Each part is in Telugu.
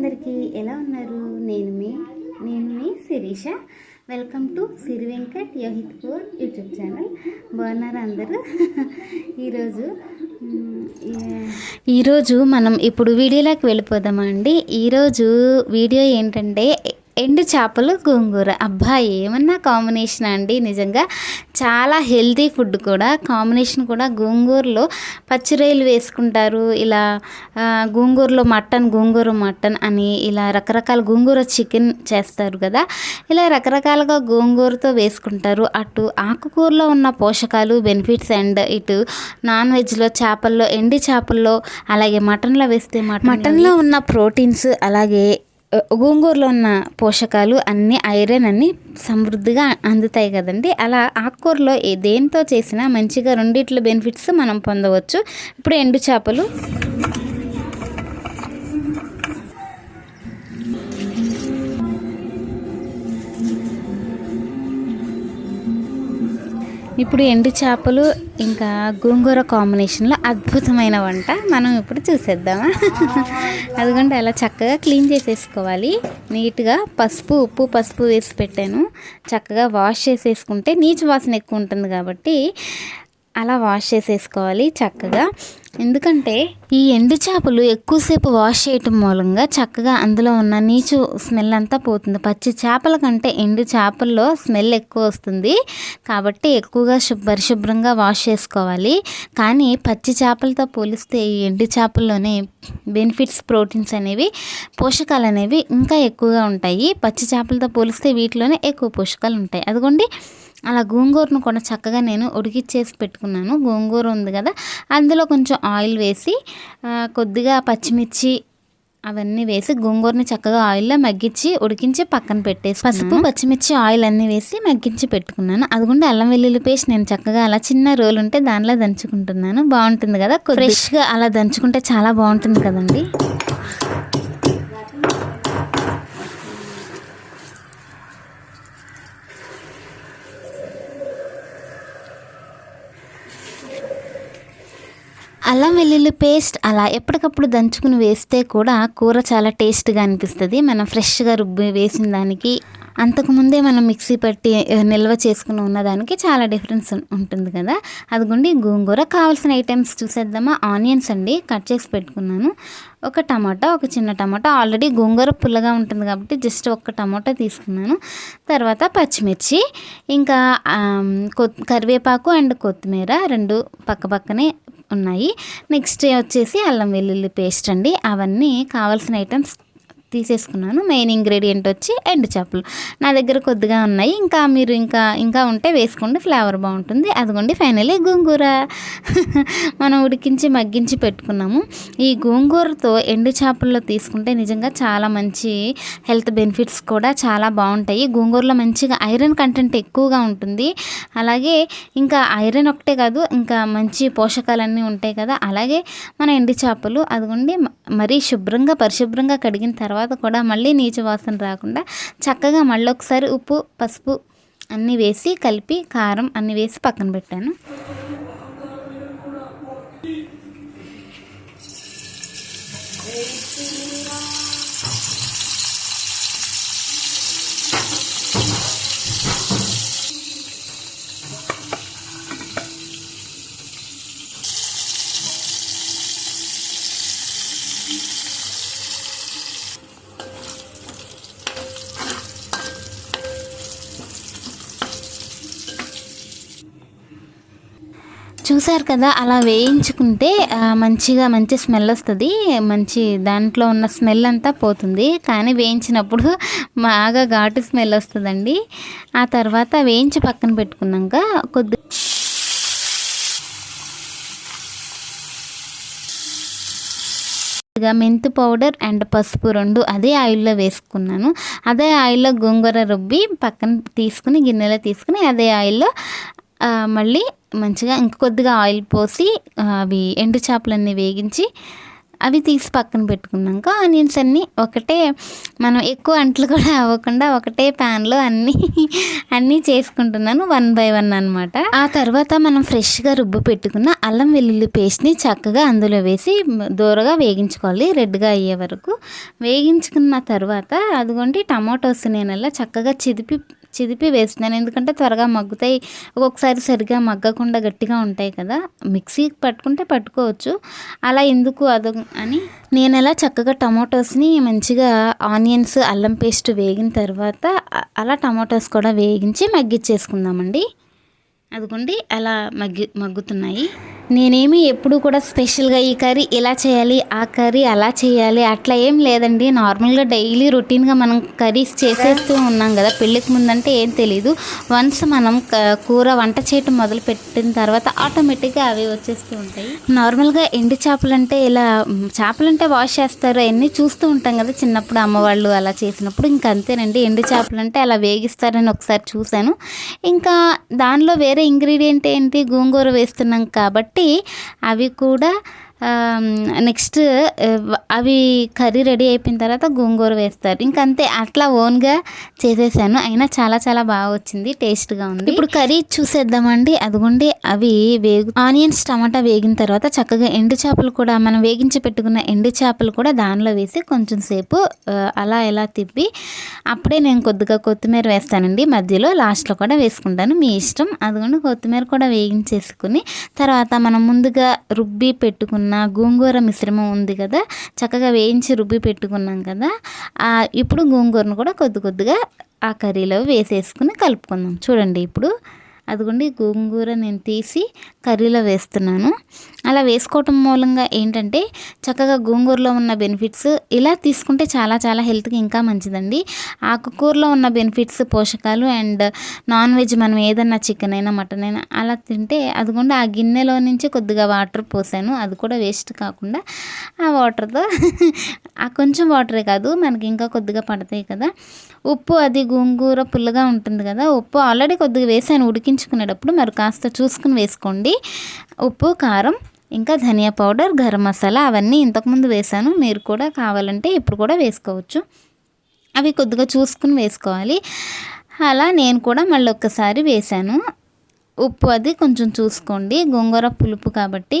అందరికీ ఎలా ఉన్నారు? నేను మీ నేను మీ శిరీష. వెల్కమ్ టు సిరి వెంకట్ యోహిత్ పూర్ యూట్యూబ్ ఛానల్. బాగున్నారా అందరూ? ఈరోజు ఈరోజు మనం ఇప్పుడు వీడియోలోకి వెళ్ళిపోదామా అండి? ఈరోజు వీడియో ఏంటంటే ఎండు చేపలు గోంగూర. అబ్బా ఏమన్నా కాంబినేషన్ అండి. నిజంగా చాలా హెల్తీ ఫుడ్ కూడా. కాంబినేషన్ కూడా గోంగూరలో పచ్చిరొయ్యలు వేసుకుంటారు. ఇలా గోంగూరలో మటన్ గోంగూర మటన్ అని ఇలా రకరకాల గోంగూర చికెన్ చేస్తారు కదా. ఇలా రకరకాలుగా గోంగూరతో వేసుకుంటారు. అటు ఆకుకూరలో ఉన్న పోషకాలు బెనిఫిట్స్ అండ్ ఇటు నాన్ వెజ్లో చేపల్లో ఎండి చేపల్లో అలాగే మటన్లో వేస్తే మటన్ మటన్లో ఉన్న ప్రోటీన్స్ అలాగే గోంగూరలో ఉన్న పోషకాలు అన్ని ఐరన్ అన్ని సమృద్ధిగా అందుతాయి కదండి. అలా ఆకుకూరలో ఏ దేంతో చేసినా మంచిగా రెండిట్ల బెనిఫిట్స్ మనం పొందవచ్చు. ఇప్పుడు ఎండు చేపలు. ఇప్పుడు ఎండు చేపలు ఇంకా గోంగూర కాంబినేషన్లో అద్భుతమైన వంట. మనం ఇప్పుడు చూసేద్దామా? అదిగంటే అలా చక్కగా క్లీన్ చేసేసుకోవాలి. నీట్గా పసుపు ఉప్పు పసుపు వేసి పెట్టాను. చక్కగా వాష్ చేసేసుకుంటే నీచు వాసన ఎక్కువ ఉంటుంది కాబట్టి అలా వాష్ చేసేసుకోవాలి చక్కగా. ఎందుకంటే ఈ ఎండు చేపలు ఎక్కువసేపు వాష్ చేయటం మూలంగా చక్కగా అందులో ఉన్న నీచు స్మెల్ అంతా పోతుంది. పచ్చి చేపల కంటే ఎండు చేపల్లో స్మెల్ ఎక్కువ వస్తుంది. కాబట్టి ఎక్కువగా శుభ్ర పరిశుభ్రంగా వాష్ చేసుకోవాలి. కానీ పచ్చి చేపలతో పోలిస్తే ఈ ఎండు చేపల్లోనే బెనిఫిట్స్ ప్రోటీన్స్ అనేవి పోషకాలు అనేవి ఇంకా ఎక్కువగా ఉంటాయి. పచ్చి చేపలతో పోలిస్తే వీటిలోనే ఎక్కువ పోషకాలు ఉంటాయి. అదిగోండి. అలా గోంగూరను కూడా చక్కగా నేను ఉడికిచ్చేసి పెట్టుకున్నాను. గోంగూర ఉంది కదా అందులో కొంచెం ఆయిల్ వేసి కొద్దిగా పచ్చిమిర్చి అవన్నీ వేసి గోంగూరని చక్కగా ఆయిల్లో మగ్గించి ఉడికించి పక్కన పెట్టేసి పసుపు పచ్చిమిర్చి ఆయిల్ అన్నీ వేసి మగ్గించి పెట్టుకున్నాను. అదిగుండి అల్లం వెల్లుల్లి పేస్ట్ నేను చక్కగా అలా చిన్న రోలు ఉంటే దానిలో దంచుకుంటున్నాను. బాగుంటుంది కదా ఫ్రెష్గా అలా దంచుకుంటే చాలా బాగుంటుంది కదండి. అల్లం వెల్లుల్లి పేస్ట్ అలా ఎప్పటికప్పుడు దంచుకుని వేస్తే కూడా కూర చాలా టేస్ట్గా అనిపిస్తుంది. మనం ఫ్రెష్గా రుబ్బి వేసిన దానికి అంతకుముందే మనం మిక్సీ పట్టి నిల్వ చేసుకుని ఉన్నదానికి చాలా డిఫరెన్స్ ఉంటుంది కదా. అదిగోండి గోంగూర కావాల్సిన ఐటమ్స్ చూసేద్దామా? ఆనియన్స్ అండి కట్ చేసి పెట్టుకున్నాను. ఒక టమాటా ఒక చిన్న టమాటా. ఆల్రెడీ గోంగూర పుల్లగా ఉంటుంది కాబట్టి జస్ట్ ఒక టమాటా తీసుకున్నాను. తర్వాత పచ్చిమిర్చి ఇంకా కొ కరివేపాకు అండ్ కొత్తిమీర రెండు పక్క పక్కనే ఉన్నాయి. నెక్స్ట్ వచ్చేసి అల్లం వెల్లుల్లి పేస్ట్ అండి. అవన్నీ కావాల్సిన ఐటమ్స్ తీసేసుకున్నాను. మెయిన్ ఇంగ్రీడియంట్ వచ్చి ఎండు చేపలు. నా దగ్గర కొద్దిగా ఉన్నాయి. ఇంకా మీరు ఇంకా ఇంకా ఉంటే వేసుకోండి. ఫ్లేవర్ బాగుంటుంది. అదిగోండి ఫైనలీ గోంగూర. మనం ఉడికించి మగ్గించి పెట్టుకున్నాము. ఈ గోంగూరతో ఎండు చేపల్లో తీసుకుంటే నిజంగా చాలా మంచి హెల్త్ బెనిఫిట్స్ కూడా చాలా బాగుంటాయి. గోంగూరలో మంచిగా ఐరన్ కంటెంట్ ఎక్కువగా ఉంటుంది. అలాగే ఇంకా ఐరన్ ఒకటే కాదు ఇంకా మంచి పోషకాలన్నీ ఉంటాయి కదా. అలాగే మన ఎండు చేపలు అదిగోండి మరీ శుభ్రంగా పరిశుభ్రంగా కడిగిన తర్వాత తర్వాత కూడా మళ్ళీ నీచు వాసన రాకుండా చక్కగా మళ్ళీ ఒకసారి ఉప్పు పసుపు అన్నీ వేసి కలిపి కారం అన్నీ వేసి పక్కన పెట్టాను. చూసారు కదా అలా వేయించుకుంటే మంచిగా మంచి స్మెల్ వస్తుంది. మంచి దాంట్లో ఉన్న స్మెల్ అంతా పోతుంది. కానీ వేయించినప్పుడు బాగా ఘాటు స్మెల్ వస్తుందండి. ఆ తర్వాత వేయించి పక్కన పెట్టుకున్నాక కొద్ది కొద్దిగా మెంతు పౌడర్ అండ్ పసుపు రెండు అదే ఆయిల్లో వేసుకున్నాను. అదే ఆయిల్లో గోంగూర రుబ్బి పక్కన తీసుకుని గిన్నెలో తీసుకుని అదే ఆయిల్లో మళ్ళీ మంచిగా ఇంకొద్దిగా ఆయిల్ పోసి అవి ఎండు చేపలన్నీ వేగించి అవి తీసి పక్కన పెట్టుకున్నాక ఆనియన్స్ అన్నీ ఒకటే మనం ఎక్కువ అంట్లు కూడా అవ్వకుండా ఒకటే ప్యాన్లో అన్నీ అన్నీ చేసుకుంటున్నాను వన్ బై వన్ అనమాట ఆ తర్వాత మనం ఫ్రెష్గా రుబ్బు పెట్టుకున్న అల్లం వెల్లుల్లి పేస్ట్ని చక్కగా అందులో వేసి దూరగా వేగించుకోవాలి రెడ్గా అయ్యే వరకు. వేగించుకున్న తర్వాత అదిగోండి టమాటోస్ నేను అలా చక్కగా చిదిపి చిదిపి వేస్తున్నాను. ఎందుకంటే త్వరగా మగ్గుతాయి. ఒక్కొక్కసారి సరిగా మగ్గకుండా గట్టిగా ఉంటాయి కదా. మిక్సీ పట్టుకుంటే పట్టుకోవచ్చు. అలా ఎందుకు అద అని నేను అలా చక్కగా టమాటోస్ని మంచిగా ఆనియన్స్ అల్లం పేస్ట్ వేగిన తర్వాత అలా టమాటోస్ కూడా వేగించి మగ్గిచ్చేసుకుందామండి. అదిగోండి అలా మగ్గి మగ్గుతున్నాయి. నేనేమి ఎప్పుడు కూడా స్పెషల్గా ఈ కర్రీ ఇలా చేయాలి ఆ కర్రీ అలా చేయాలి అట్లా ఏం లేదండి. నార్మల్గా డైలీ రొటీన్గా మనం కర్రీస్ చేసేస్తూ ఉన్నాం కదా పెళ్ళికి ముందంటే ఏం తెలీదు. వన్స్ మనం కూర వంట చేయటం మొదలు పెట్టిన తర్వాత ఆటోమేటిక్గా అవి వచ్చేస్తూ ఉంటాయి. నార్మల్గా ఎండి చేపలు అంటే ఇలా చేపలు అంటే వాష్ చేస్తారు అవన్నీ చూస్తూ ఉంటాం కదా చిన్నప్పుడు అమ్మవాళ్ళు అలా చేసినప్పుడు. ఇంకా అంతేనండి ఎండి చేపలు అంటే అలా వేగిస్తారని ఒకసారి చూశాను. ఇంకా దానిలో వేరే ఇంగ్రీడియంట్ ఏంటి? గోంగూర వేస్తున్నాం కాబట్టి కాబట్టి అవి కూడా నెక్స్ట్ అవి కర్రీ రెడీ అయిపోయిన తర్వాత గోంగూర వేస్తారు. ఇంకంతే అట్లా ఓన్గా చేసేసాను. అయినా చాలా చాలా బాగా వచ్చింది టేస్ట్గా ఉంది. ఇప్పుడు కర్రీ చూసేద్దామండి. అదిగోండి అవి వేగు ఆనియన్స్ టమాటా వేగిన తర్వాత చక్కగా ఎండు చేపలు కూడా మనం వేగించి పెట్టుకున్న ఎండు చేపలు కూడా దానిలో వేసి కొంచెం సేపు అలా ఎలా తిప్పి అప్పుడే నేను కొద్దిగా కొత్తిమీర వేస్తానండి. మధ్యలో లాస్ట్లో కూడా వేసుకుంటాను. మీ ఇష్టం. అదిగోండి కొత్తిమీర కూడా వేగించేసుకుని తర్వాత మనం ముందుగా రుబ్బి పెట్టుకున్న గోంగూర మిశ్రమం ఉంది కదా చక్కగా వేయించి రుబ్బి పెట్టుకున్నాం కదా ఇప్పుడు గోంగూరను కూడా కొద్ది కొద్దిగా ఆ కర్రీలో వేసేసుకుని కలుపుకుందాం. చూడండి ఇప్పుడు. అదిగోండి గోంగూర నేను తీసి కర్రీలో వేస్తున్నాను. అలా వేసుకోవటం మూలంగా ఏంటంటే చక్కగా గోంగూరలో ఉన్న బెనిఫిట్స్ ఇలా తీసుకుంటే చాలా చాలా హెల్త్కి ఇంకా మంచిదండి. ఆకుకూరలో ఉన్న బెనిఫిట్స్ పోషకాలు అండ్ నాన్ వెజ్ మనం ఏదన్నా చికెన్ అయినా మటన్ అయినా అలా తింటే అదిగోండి ఆ గిన్నెలో నుంచి కొద్దిగా వాటర్ పోసాను. అది కూడా వేస్ట్ కాకుండా ఆ వాటర్తో ఆ కొంచెం వాటరే కాదు మనకి ఇంకా కొద్దిగా పడతాయి కదా. ఉప్పు అది గోంగూర పుల్లగా ఉంటుంది కదా ఉప్పు ఆల్రెడీ కొద్దిగా వేసాను వేయించుకునేటప్పుడు మరి కాస్త చూసుకుని వేసుకోండి. ఉప్పు కారం ఇంకా ధనియా పౌడర్ గరం మసాలా అవన్నీ ఇంతకుముందు వేసాను మీరు కూడా కావాలంటే ఇప్పుడు కూడా వేసుకోవచ్చు. అవి కొద్దిగా చూసుకుని వేసుకోవాలి. అలా నేను కూడా మళ్ళీ ఒక్కసారి వేసాను ఉప్పు అది కొంచెం చూసుకోండి. గోంగూర పులుపు కాబట్టి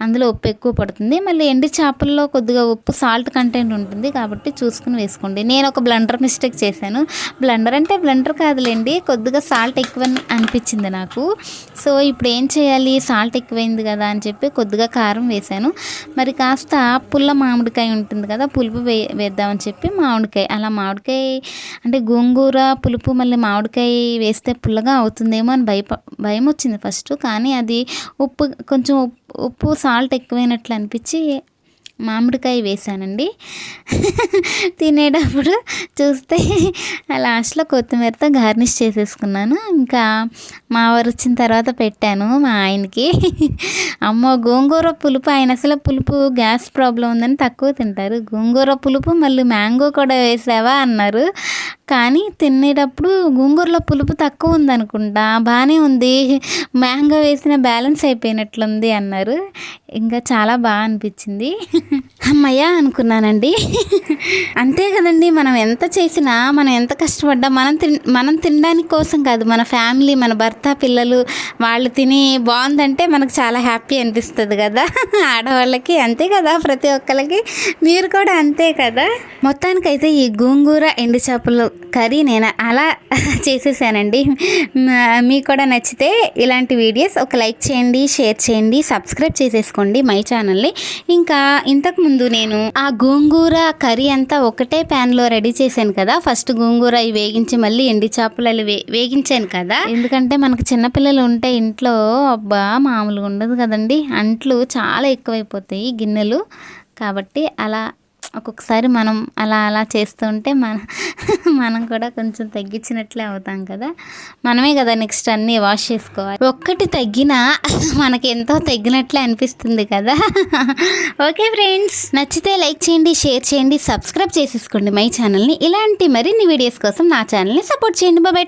అందులో ఉప్పు ఎక్కువ పడుతుంది. మళ్ళీ ఎండి చేపల్లో కొద్దిగా ఉప్పు సాల్ట్ కంటెంట్ ఉంటుంది కాబట్టి చూసుకుని వేసుకోండి. నేను ఒక బ్లండర్ మిస్టేక్ చేశాను. బ్లండర్ అంటే బ్లండర్ కాదులేండి కొద్దిగా సాల్ట్ ఎక్కువ అనిపించింది నాకు. సో ఇప్పుడు ఏం చేయాలి? సాల్ట్ ఎక్కువైంది కదా అని చెప్పి కొద్దిగా కారం వేశాను. మరి కాస్త పుల్ల మామిడికాయ ఉంటుంది కదా పులుపు వే వేద్దామని చెప్పి మామిడికాయ అలా మామిడికాయ అంటే గోంగూర పులుపు మళ్ళీ మామిడికాయ వేస్తే పుల్లగా అవుతుందేమో అని భయప భయం భయం వచ్చింది ఫస్ట్ కానీ అది ఉప్పు కొంచెం ఉప్పు సాల్ట్ ఎక్కువైనట్లు అనిపించి మామిడికాయ వేసానండి. తినేటప్పుడు చూస్తే లాస్ట్లో కొత్తిమీరతో గార్నిష్ చేసేసుకున్నాను. ఇంకా మా వారు వచ్చిన తర్వాత పెట్టాను మా ఆయనకి. అమ్మో గోంగూర పులుపు ఆయన అసలు పులుపు గ్యాస్ ప్రాబ్లం ఉందని తక్కువ తింటారు. గోంగూర పులుపు మళ్ళీ మ్యాంగో కూడా వేసావా అన్నారు. కానీ తినేటప్పుడు గోంగూరలో పులుపు తక్కువ ఉందనుకుంటా. బాగానే ఉంది. మ్యాంగో వేసిన బ్యాలెన్స్ అయిపోయినట్లుంది అన్నారు. ఇంకా చాలా బాగా అనిపించింది. అమ్మయ్య అనుకున్నానండి. అంతే కదండి మనం ఎంత చేసినా మనం ఎంత కష్టపడ్డా మనం తిన్ మనం తినడానికి కోసం కాదు మన ఫ్యామిలీ మన భర్త పిల్లలు వాళ్ళు తిని బాగుందంటే మనకు చాలా హ్యాపీ అనిపిస్తుంది కదా. ఆడవాళ్ళకి అంతే కదా ప్రతి ఒక్కరికి మీరు కూడా అంతే కదా. మొత్తానికైతే ఈ గోంగూర ఎండు చేపలు కర్రీ నేను అలా చేసేసానండి. మీకు కూడా నచ్చితే ఇలాంటి వీడియోస్ ఒక లైక్ చేయండి షేర్ చేయండి సబ్స్క్రైబ్ చేసేసుకోండి మై ఛానల్ని. ఇంకా ఇంతకు ముందు నేను ఆ గోంగూర కర్రీ అంతా ఒకటే ప్యాన్లో రెడీ చేశాను కదా. ఫస్ట్ గోంగూర అవి వేగించి మళ్ళీ ఎండి చేపలు వే వేగించాను కదా. ఎందుకంటే మనకు చిన్నపిల్లలు ఉంటే ఇంట్లో అబ్బా మామూలుగా ఉండదు కదండి. అంట్లు చాలా ఎక్కువైపోతాయి గిన్నెలు. కాబట్టి అలా ఒక్కొక్కసారి మనం అలా అలా చేస్తుంటే మన మనం కూడా కొంచెం తగ్గించినట్లే అవుతాం కదా. మనమే కదా నెక్స్ట్ అన్నీ వాష్ చేసుకోవాలి. ఒక్కటి తగ్గినా మనకి ఎంతో తగ్గినట్లే అనిపిస్తుంది కదా. ఓకే ఫ్రెండ్స్ నచ్చితే లైక్ చేయండి షేర్ చేయండి సబ్స్క్రైబ్ చేసేసుకోండి మై ఛానల్ని. ఇలాంటి మరిన్ని వీడియోస్ కోసం నా ఛానల్ని సపోర్ట్ చేయండి. బాబా